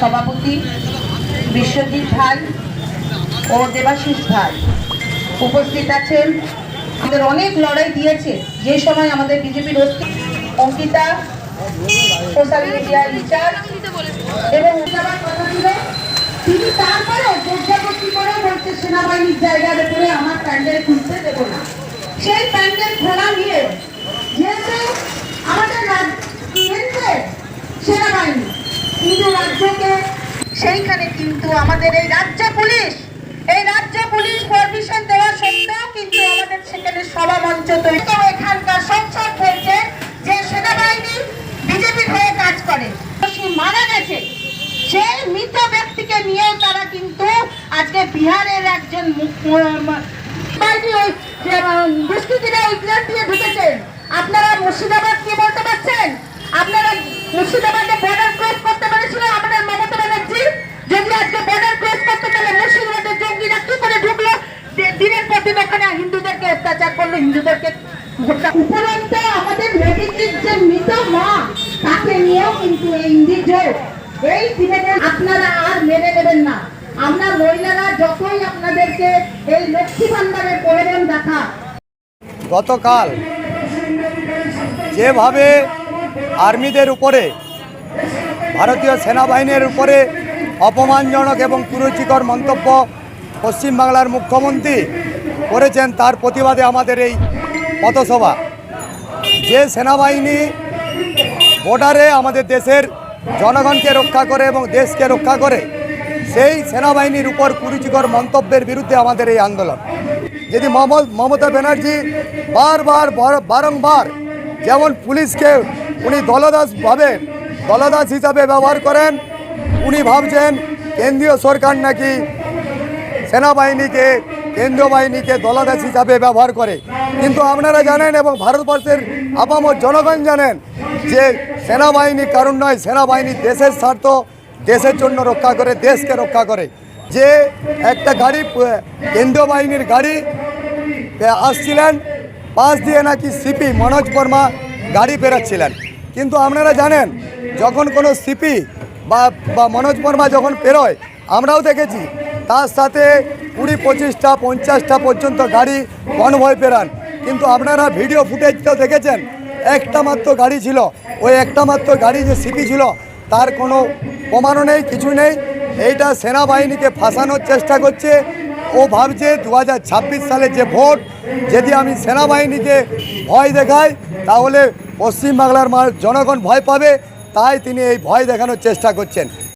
সভাপতি বিশ্বজিৎ ঢাল ও দেবাশিস ঢাল উপস্থিত আছেন। আমাদের অনেক লড়াই দিয়েছে। যে সময় আমাদের বিজেপির অঙ্কিতা, সোশ্যাল মিডিয়া ইনচার্জ এবং যাওয়ার কথা ছিল তিনি তারপরেও জোরজবরদস্তি করে বলছে সেনাবাহিনীর জায়গার উপরে আমার প্যান্ডেল খুলতে দেবো না। সেই প্যান্ডেল খোলা নিয়ে সেইখানে কিন্তু আমাদের এই রাজ্য পুলিশ, এই রাজ্য পুলিশ পারমিশন দেওয়া সত্ত্বেও কিন্তু আমাদের সেখানে সভা মঞ্চ তৈরি। এখানকার সংসদ হয়েছে যে সেনাবাহিনী বিজেপির হয়ে কাজ করে। মারা গেছে। সেই মৃত ব্যক্তিকে নিয়েও তারা কিন্তু আজকে বিহারের একজন আপনারা মুর্শিদাবাদ কি বলতে পারছেন? আপনারা মুর্শিদাবাদে বর্ডার ক্রস করতে পেরেছিল আমাদের মমতা ব্যানার্জি? যদি আজকে বর্ডার ক্রস করতে গেলে মুর্শিদাবাদের জঙ্গিরা কি করে ঢুকলো? দিনের পর দিন ওখানে হিন্দুদেরকে অত্যাচার করল, হিন্দুদেরকে উপরন্ত আমাদের মোদীজির যে মৃত মা, তাকে নিয়েও কিন্তু এই ইন্ডিজোর এই দিনে আপনারা আর মেনে নেবেন না। আমরা মহিলারা যতই আপনাদেরকে এই লক্ষ্মী ভান্ডারের প্রয়োজন দেখা গতকাল যেভাবে আর্মিদের উপরে, ভারতীয় সেনাবাহিনীর উপরে অপমানজনক এবং কুরুচিকর মন্তব্য পশ্চিমবাংলার মুখ্যমন্ত্রী করেছেন, তার প্রতিবাদে আমাদের এই পথসভা। যে সেনাবাহিনী বর্ডারে আমাদের দেশের জনগণকে রক্ষা করে এবং দেশকে রক্ষা করে সেই সেনাবাহিনীর উপর কুরুচিকর মন্তব্যের বিরুদ্ধে আমাদের এই আন্দোলন। যদি মম- মমতা ব্যানার্জি বারবার বারংবার যেমন পুলিশকে উনি দলদাস ভাবেন দলদাস হিসাবে ব্যবহার করেন, উনি ভাবছেন কেন্দ্রীয় সরকার নাকি সেনাবাহিনীকে, কেন্দ্রীয় বাহিনীকে দলদাস হিসাবে ব্যবহার করে। কিন্তু আপনারা জানেন এবং ভারতবর্ষের আপামর জনগণ জানেন যে সেনাবাহিনী কারণ নয়, সেনাবাহিনী দেশের স্বার্থ, দেশের জন্য রক্ষা করে, দেশকে রক্ষা করে। যে একটা গাড়ি কেন্দ্রীয় বাহিনীর গাড়ি আসছিলেন, পাশ দিয়ে নাকি সিপি মনোজ বর্মা গাড়ি পেরাচ্ছিলেন। কিন্তু আপনারা জানেন, যখন কোনো সিপি বা বা মনোজ বর্মা যখন পেরোয়, আমরাও দেখেছি, তার সাথে কুড়ি পঁচিশটা, পঞ্চাশটা পর্যন্ত গাড়ি কনভয় পেরান। কিন্তু আপনারা ভিডিও ফুটেজটাও দেখেছেন, একটা মাত্র গাড়ি ছিল। ওই একটা মাত্র গাড়ি যে সিপি ছিল, তার কোনো প্রমাণও নেই, কিছু নেই। এইটা সেনাবাহিনীকে ফাঁসানোর চেষ্টা করছে। ও ভাবছে দু হাজার ছাব্বিশ সালে যে ভোট, যদি আমি সেনাবাহিনীকে ভয় দেখাই, তাহলে পশ্চিমবাংলার জনগণ ভয় পাবে। তাই তিনি এই ভয় দেখানোর চেষ্টা করছেন।